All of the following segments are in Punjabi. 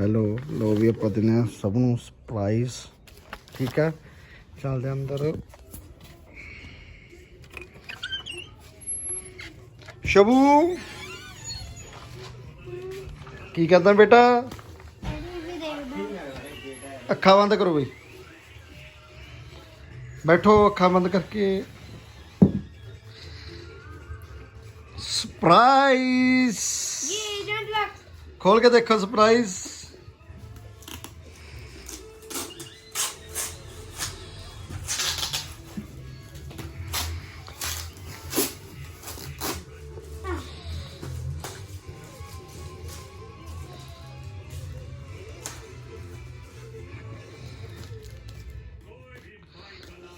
ਹੈਲੋ ਲੋ ਵੀ ਆਪਾਂ ਦਿੰਦੇ ਆ ਸਭ ਨੂੰ ਸਰਪ੍ਰਾਈਜ਼ ਠੀਕ ਆ ਚੱਲਦੇ ਅੰਦਰ। ਸ਼ਬੂ! ਕੀ ਕਰਦਾ ਬੇਟਾ? ਅੱਖਾਂ ਬੰਦ ਕਰੋ ਬਈ। ਬੈਠੋ ਅੱਖਾਂ ਬੰਦ ਕਰਕੇ। ਸਪਰਾਈਜ਼ ਖੋਲ ਕੇ ਦੇਖੋ ਸਪਰਾਈਜ਼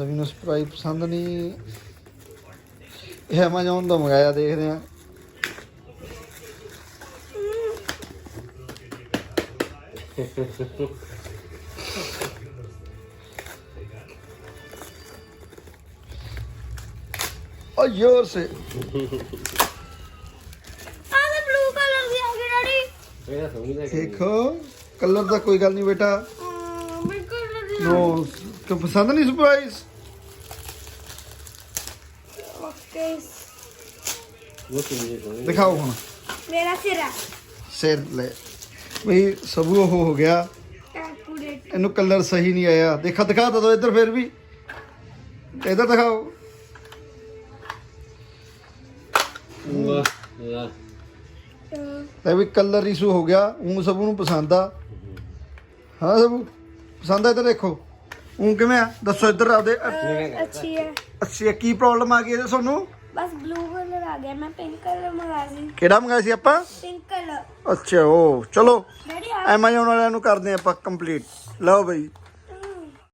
ਸਭੀ ਨੂੰ ਸਪਰਾਈ ਪਸੰਦ ਨਹੀਂ। ਇਹ Amazon ਤੋਂ ਮੰਗਾਇਆ ਦੇਖਦੇ ਆ ਉਹ ਯੋਰ ਸੇ। ਆ ਤਾਂ ਬਲੂ ਕਲਰ ਦੀ ਆ ਗਈ ਡੈਡੀ। ਇਹਦਾ ਸਮਝ ਲੈ ਦੇਖੋ ਕਲਰ ਦਾ ਕੋਈ ਗੱਲ ਨਹੀਂ ਬੇਟਾ। ਕਲਰ ਦੀ ਨੋ ਕਿ ਪਸੰਦ ਨਹੀਂ ਸਰਪ੍ਰਾਈਜ਼ ਉਹ ਕਿੰਨੇ ਦਿਖਾਓ ਹੁਣ। ਮੇਰਾ ਸਿਰ ਸਿਰ ਲੈ। ਬਈ ਸਭੂ ਉਹ ਹੋ ਗਿਆ। ਇਹਨੂੰ ਕਲਰ ਸਹੀ ਨਹੀਂ ਆਇਆ। ਦੇਖਾ ਦਿਖਾ ਤਾਂ ਦੋ ਇੱਧਰ ਫਿਰ ਵੀ। ਇੱਧਰ ਦਿਖਾਓ। ਵਾਹ। ਵਾਹ ਲੈ ਵੀ ਕਲਰ ਇਸ਼ੂ ਹੋ ਗਿਆ। ਉਹ ਸਭ ਨੂੰ ਪਸੰਦ ਆ। ਹਾਂ ਸਭ ਪਸੰਦ ਆ ਇੱਧਰ ਦੇਖੋ। ਉਹ ਕਿਵੇਂ ਆ? ਦੱਸੋ ਇੱਧਰ ਆਪਦੇ ਅੱਛੀ ਹੈ। ਅੱਛਾ ਕੀ ਪ੍ਰੋਬਲਮ ਆ ਗਈ ਇਹਦੇ ਤੁਹਾਨੂੰ? ਬਸ ਬਲੂ ਕਲਰ ਆ ਗਿਆ ਮੈਂ ਪਿੰਕ ਕਲਰ ਮੰਗਾ ਸੀ। ਕਿਹੜਾ ਮੰਗਾਇਆ ਸੀ ਆਪਾਂ? ਪਿੰਕ ਕਲਰ ਅੱਛਾ ਉਹ ਚਲੋ। ਡੈਡੀ ਆ ਐਮਾਜ਼ਨ ਵਾਲਿਆਂ ਨੂੰ ਕਰਦੇ ਆਪਾਂ ਕੰਪਲੀਟ ਲਓ ਬਈ